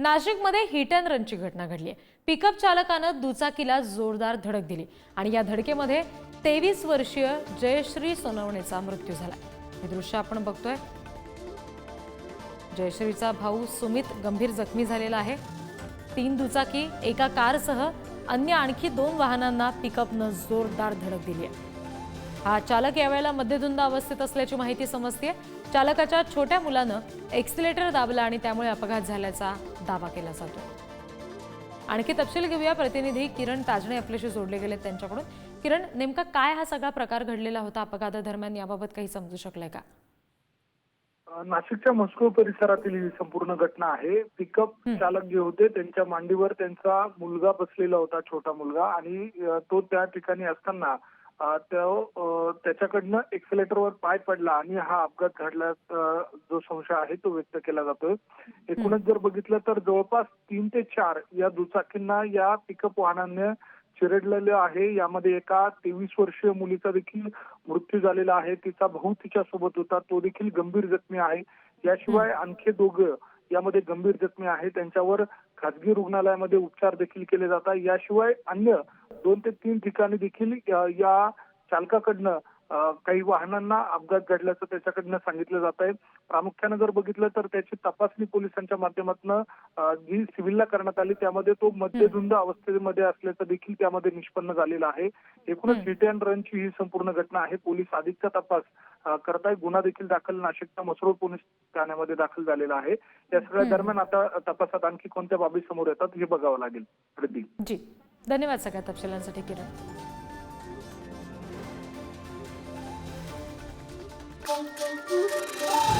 नाशिकमध्ये hit and रनची घटना घडली आहे. पिकअप चालकानं दुचाकीला जोरदार धडक दिली आणि या धडकेमध्ये तेवीस वर्षीय जयश्री सोनवणेचा मृत्यू झाला. हे दृश्य आपण बघतोय. जयश्रीचा भाऊ सुमित गंभीर जखमी झालेला आहे. तीन दुचाकी एका कारसह अन्य आणखी दोन वाहनांना पिकअपनं जोरदार धडक दिली आहे. हा चालक यावेळेला मध्यधुंद अवस्थेत असल्याची माहिती समजते चालकाच्या छोट्या मुलानं एक्सिलेटर दाबला आणि त्यामुळे अपघात झाल्याचा दावा केला जातो. आणखी तपशील घेऊया. प्रतिनिधी किरण ताजणे आपल्याशी जोडले गेले त्यांच्याकडून. किरण नेमका काय हा सगळा प्रकार घडलेला होता अपघातादरम्यान? याबाबत काही समजू शकलंय का? नाशिकच्या मस्को परिसरातील ही संपूर्ण घटना आहे. पिकअप चालक जे होते त्यांच्या मांडीवर त्यांचा मुलगा बसलेला होता छोटा मुलगा. आणि तो त्या ठिकाणी असताना तो त्याच्याकडनं एक्सिलेटरवर पाय पडला आणि हा अपघात घडला जो संशय आहे तो व्यक्त केला जातोय. एकूणच जर बघितलं तर जवळपास तीन ते चार या दुचाकींना या पिकअप वाहनाने चिरडलेलं आहे. यामध्ये एका तेवीस वर्षीय मुलीचा देखील मृत्यू झालेला आहे. तिचा भाऊ तिच्या सोबत होता. तो देखील गंभीर जखमी आहे. याशिवाय आणखी दोघं यामध्ये गंभीर जखमी आहे त्यांच्यावर खासगी रुग्णालयामध्ये उपचार देखील केले जातात. याशिवाय अन्य दोन ते तीन ठिकाणी देखील या चालकाकडनं काही वाहनांना अपघात घडल्याचं त्याच्याकडनं सांगितलं जात आहे. प्रामुख्यानं जर बघितलं तर त्याची तपासणी पोलिसांच्या माध्यमातून जी सिव्हिलला करण्यात आली त्यामध्ये तो मध्यधुंद अवस्थेमध्ये असल्याचं देखील त्यामध्ये निष्पन्न झालेलं आहे. एकूणच हिट अँड रनची ही संपूर्ण घटना आहे. पोलीस अधिकचा तपास करताय. गुन्हा देखील दाखल नाशिकच्या मसरोड पोलीस ठाण्यामध्ये दाखल झालेला आहे. या सगळ्या दरम्यान आता तपासात आणखी कोणत्या बाबी समोर येतात हे बघावं लागेल. प्रदीप जी. धन्यवाद सगळ्या तपशिलांसाठी किरण Thank you.